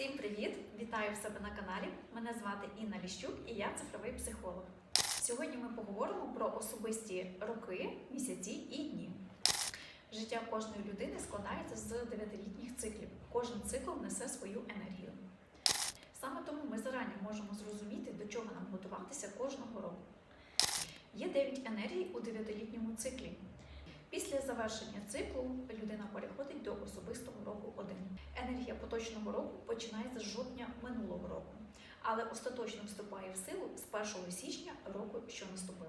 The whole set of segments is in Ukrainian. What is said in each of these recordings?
Всім привіт! Вітаю в себе на каналі. Мене звати Інна Ліщук і я цифровий психолог. Сьогодні ми поговоримо про особисті роки, місяці і дні. Життя кожної людини складається з дев'ятилітніх циклів. Кожен цикл несе свою енергію. Саме тому ми зарані можемо зрозуміти, до чого нам готуватися кожного року. Є 9 енергій у дев'ятилітньому циклі. Після завершення циклу людина переходить до особистого року 1. Енергія поточного року починається з жовтня минулого року, але остаточно вступає в силу з 1 січня року, що наступив.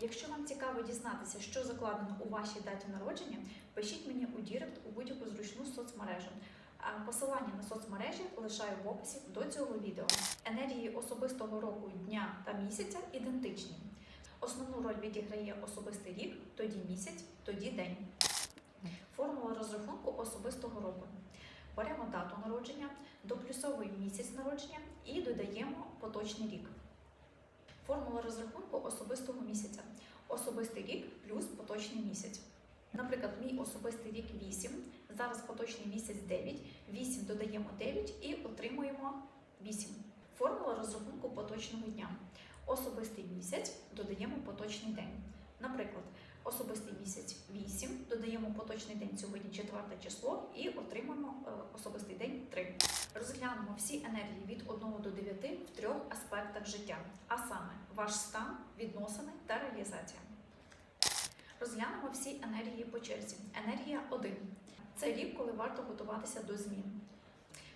Якщо вам цікаво дізнатися, що закладено у вашій даті народження, пишіть мені у Дірект у будь-яку зручну соцмережу. А Посилання на соцмережі лишаю в описі до цього відео. Енергії особистого року дня та місяця ідентичні. Основну роль відіграє особистий рік, тоді місяць, тоді день. Формула розрахунку особистого року. Беремо дату народження, доплюсовуємо місяць народження і додаємо поточний рік. Формула розрахунку особистого місяця. Особистий рік плюс поточний місяць. Наприклад, мій особистий рік 8, зараз поточний місяць 9, 8 додаємо 9 і отримуємо 8. Формула розрахунку поточного дня. Особистий місяць додаємо поточний день. Наприклад, особистий місяць 8, додаємо поточний день сьогодні 4 число і отримаємо е, особистий день 3. Розглянемо всі енергії від 1 до 9 в трьох аспектах життя, а саме ваш стан, відносини та реалізація. Розглянемо всі енергії по черзі. Енергія 1 це рік, коли варто готуватися до змін.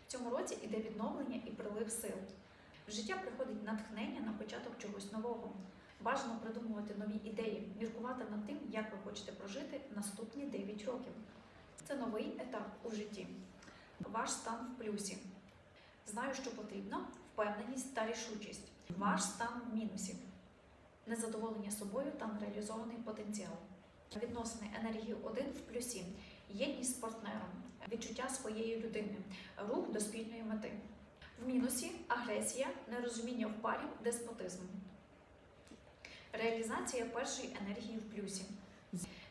В цьому році іде відновлення і прилив сил. В життя приходить натхнення на початок чогось нового. Бажано придумувати нові ідеї, міркувати над тим, як ви хочете прожити наступні 9 років. Це новий етап у житті. Ваш стан в плюсі. Знаю, що потрібно, впевненість та рішучість. Ваш стан в мінусі. Незадоволення собою та нереалізований потенціал. Відносини енергії 1 в плюсі. Єдність з партнером, відчуття своєї людини, рух до спільної мети. В мінусі агресія, нерозуміння в парі, деспотизм. Реалізація першої енергії в плюсі.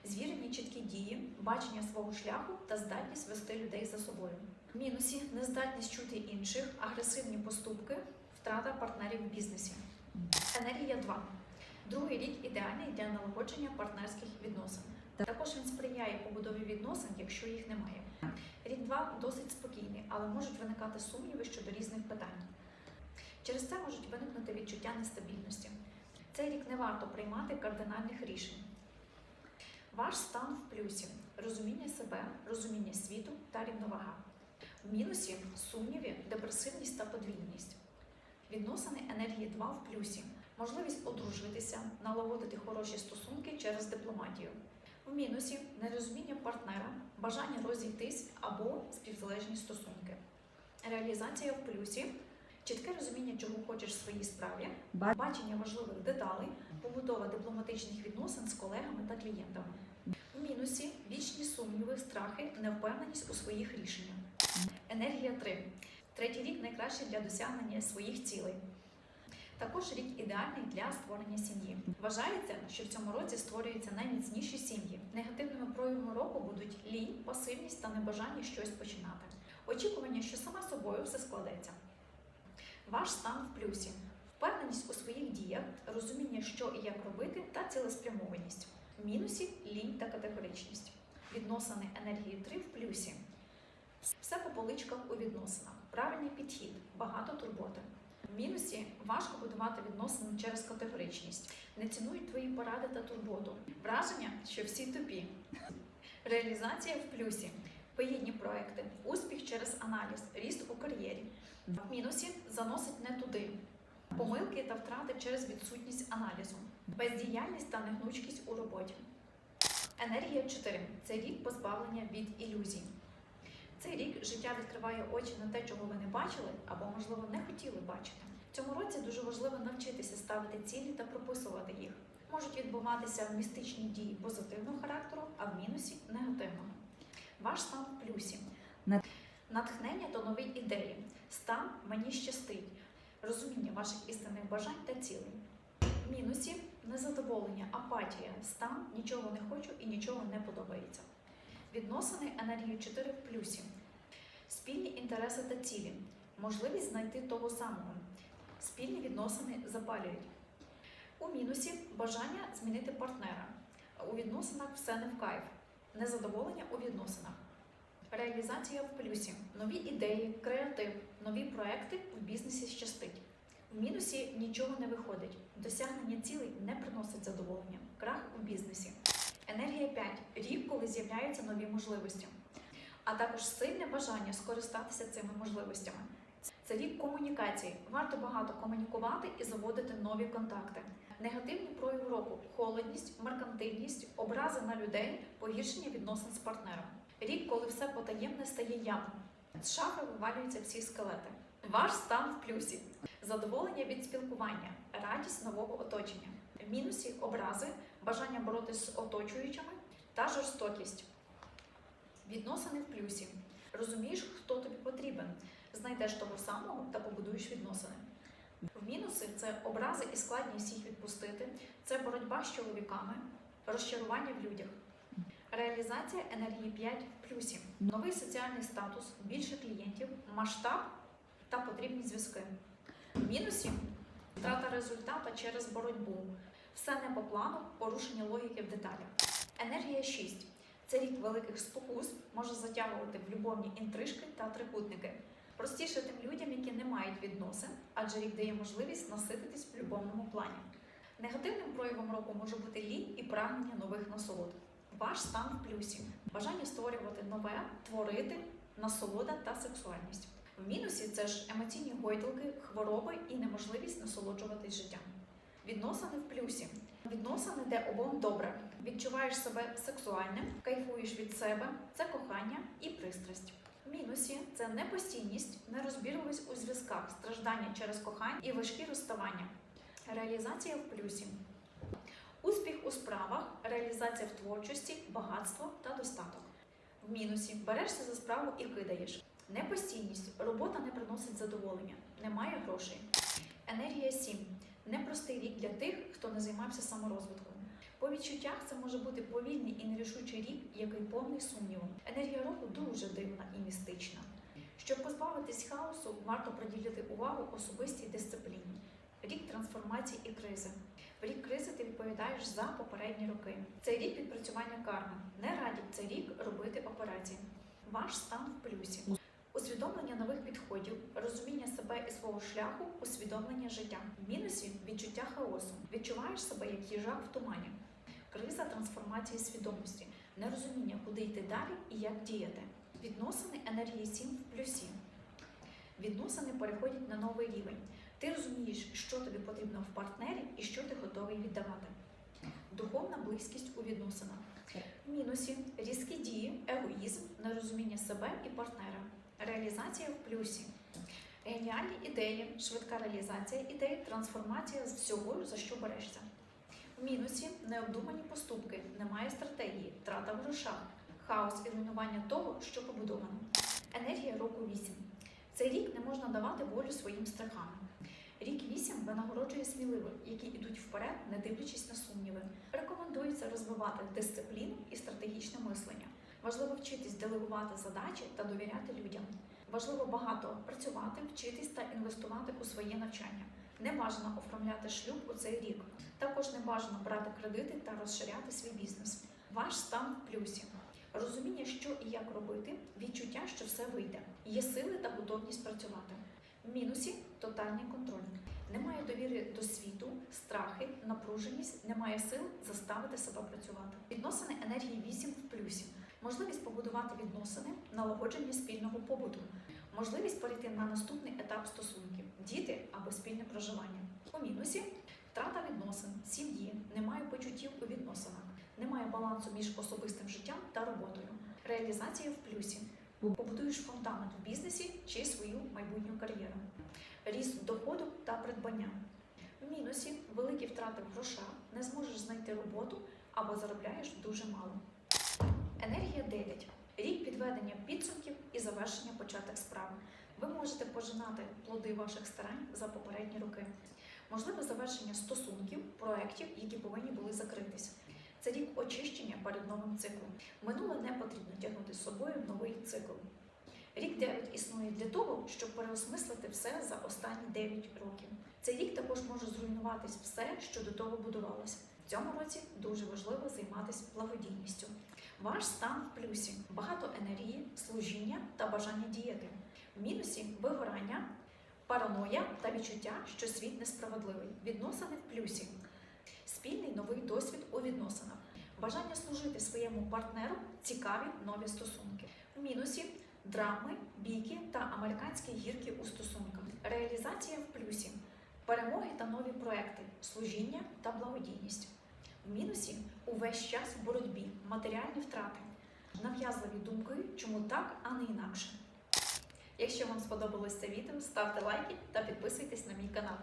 Звірені чіткі дії, бачення свого шляху та здатність вести людей за собою. В мінусі нездатність чути інших, агресивні поступки, втрата партнерів в бізнесі. Енергія 2. Другий рік ідеальний для налагодження партнерських відносин. Також він сприяє побудові відносин, якщо їх немає. 2 досить спокійний, але можуть виникати сумніви щодо різних питань. Через це можуть виникнути відчуття нестабільності. Цей рік не варто приймати кардинальних рішень. Ваш стан в плюсі розуміння себе, розуміння світу та рівновага. В мінусі сумніви, депресивність та подвійність. Відносини енергії 2 в плюсі. Можливість одружитися, налагодити хороші стосунки через дипломатію. В мінусі нерозуміння партнера, бажання розійтись або співзалежні стосунки. Реалізація в плюсі, чітке розуміння, чого хочеш в своїй справі, бачення важливих деталей, побудова дипломатичних відносин з колегами та клієнтами. В мінусі вічні сумніви, страхи, невпевненість у своїх рішеннях. Енергія 3. Третій рік найкращий для досягнення своїх цілей. Також рік ідеальний для створення сім'ї. Вважається, що в цьому році створюються найміцніші сім'ї. Негативними проявами року будуть лінь, пасивність та небажання щось починати. Очікування, що саме собою все складеться. Ваш стан в плюсі. Впевненість у своїх діях, розуміння, що і як робити, та цілеспрямованість. В мінусі лінь та категоричність. Відносини енергії 3 в плюсі. Все по поличках у відносинах. Правильний підхід, багато турботи. В мінусі важко будувати відносини через категоричність. Не цінують твої поради та турботу. Враження, що всі тупі. Реалізація в плюсі. Вигідні проекти, успіх через аналіз, ріст у кар'єрі. В мінусі заносить не туди. Помилки та втрати через відсутність аналізу, бездіяльність та негнучкість у роботі. Енергія 4 це рік позбавлення від ілюзій. Цей рік життя відкриває очі на те, чого ви не бачили або, можливо, не хотіли бачити. В цьому році дуже важливо навчитися ставити цілі та прописувати їх. Можуть відбуватися містичні дії позитивного характеру, а в мінусі негативного. Ваш стан в плюсі. Натхнення та нові ідеї. Стан мені щастить. Розуміння ваших істинних бажань та цілей. В мінусі незадоволення, апатія, стан нічого не хочу і нічого не подобається. Відносини енергію 4 в плюсі. спільні інтереси та цілі, можливість знайти того самого, спільні відносини запалюють. У мінусі бажання змінити партнера. У відносинах все не в кайф, незадоволення у відносинах. Реалізація в плюсі, нові ідеї, креатив, нові проекти в бізнесі щастить. В мінусі нічого не виходить. Досягнення цілей не приносить задоволення. Крах у бізнесі. Енергія 5 рік, коли з'являються нові можливості, а також сильне бажання скористатися цими можливостями. Це рік комунікації. Варто багато комунікувати і заводити нові контакти. Негативні прояви року холодність, меркантильність, образи на людей, погіршення відносин з партнером. Рік, коли все потаємне стає явним. З шафи вивалюються всі скелети. Ваш стан в плюсі. Задоволення від спілкування, радість нового оточення. В мінусі образи, бажання боротися з оточуючими та жорстокість. Відносини в плюсі. Розумієш, хто тобі потрібен. Знайдеш того самого та побудуєш відносини. В мінуси це образи і складність їх відпустити, це боротьба з чоловіками, розчарування в людях. Реалізація енергії 5 в плюсі, новий соціальний статус, більше клієнтів, масштаб та потрібні зв'язки. В мінусі втрата результату через боротьбу, все не по плану, порушення логіки в деталях. Енергія 6. Це рік великих спокус може затягувати в любовні інтрижки та трикутники. Простіше тим людям, які не мають відносин, адже рік дає можливість насититись в любовному плані. Негативним проявом року може бути лінь і прагнення нових насолод. Ваш стан в плюсі, бажання створювати нове, творити, насолода та сексуальність. В мінусі це ж емоційні гойдалки, хвороби і неможливість насолоджуватись життям. Відносини в плюсі. Відносини, де обом добре. Відчуваєш себе сексуальним, кайфуєш від себе, це кохання і пристрасть. В мінусі це непостійність, нерозбірливість у зв'язках, страждання через кохання і важкі розставання. Реалізація в плюсі. Успіх у справах, реалізація в творчості, багатство та достаток. В мінусі берешся за справу і кидаєш. Непостійність, робота не приносить задоволення, немає грошей. Енергія 7. Непростий рік для тих, хто не займався саморозвитком. По відчуттях це може бути повільний і нерішучий рік, який повний сумніву. Енергія року дуже дивна і містична. Щоб позбавитись хаосу, варто приділити увагу особистій дисципліні. Рік трансформації і кризи. В рік кризи ти відповідаєш за попередні роки. Це рік відпрацювання карми. Не радять цей рік робити операції. Ваш стан в плюсі. Усвідомлення нових підходів, розуміння себе і свого шляху, усвідомлення життя. В мінусі відчуття хаосу. Відчуваєш себе як їжак в тумані. Криза трансформації свідомості, нерозуміння, куди йти далі і як діяти. Відносини енергії 7 в плюсі. Відносини переходять на новий рівень. Ти розумієш, що тобі потрібно в партнері і що ти готовий віддавати. Духовна близькість у відносинах. Мінусі різкі дії, егоїзм, нерозуміння себе і партнера. Реалізація в плюсі. Геніальні ідеї, швидка реалізація ідей, трансформація з всього, за що берешся. В мінусі необдумані поступки, немає стратегії, трата в грошах, хаос і руйнування того, що побудовано. Енергія року 8. Цей рік не можна давати волю своїм страхам. Рік 8 винагороджує сміливих, які йдуть вперед, не дивлячись на сумніви. Рекомендується розвивати дисципліну і стратегічне мислення. Важливо вчитись делегувати задачі та довіряти людям. Важливо багато працювати, вчитись та інвестувати у своє навчання. Не бажано оформляти шлюб у цей рік. Також не бажано брати кредити та розширяти свій бізнес. Ваш стан в плюсі. Розуміння, що і як робити, відчуття, що все вийде. Є сили та готовність працювати. В мінусі тотальний контроль. Немає довіри до світу, страхи, напруженість, немає сил заставити себе працювати. Відносини енергії 8 в плюсі. Можливість побудувати відносини, налагодження спільного побуту, можливість перейти на наступний етап стосунків, діти або спільне проживання. У мінусі втрата відносин, сім'ї, немає почуттів у відносинах, немає балансу між особистим життям та роботою. Реалізація в плюсі. Побудуєш фундамент в бізнесі чи свою майбутню кар'єру. Ріст доходу та придбання. В мінусі великі втрати в грошах, не зможеш знайти роботу або заробляєш дуже мало. Енергія 9. Рік підведення підсумків і завершення початих справ. Ви можете пожинати плоди ваших старань за попередні роки. Можливе завершення стосунків, проєктів, які повинні були закритись. Це рік очищення перед новим циклом. Минуле не потрібно тягнути з собою новий цикл. Рік 9 існує для того, щоб переосмислити все за останні 9 років. Цей рік також може зруйнуватись все, що до того будувалося. В цьому році дуже важливо займатися благодійністю. Ваш стан в плюсі, багато енергії, служіння та бажання діяти. В мінусі вигорання, параноя та відчуття, що світ несправедливий. Відносини в плюсі, спільний новий досвід у відносинах, бажання служити своєму партнеру, цікаві нові стосунки. В мінусі драми, бійки та американські гірки у стосунках, реалізація в плюсі, перемоги та нові проекти, служіння та благодійність. Мінусі увесь час в боротьбі, матеріальні втрати, нав'язливі думки, чому так, а не інакше. Якщо вам сподобалось це відео, ставте лайки та підписуйтесь на мій канал.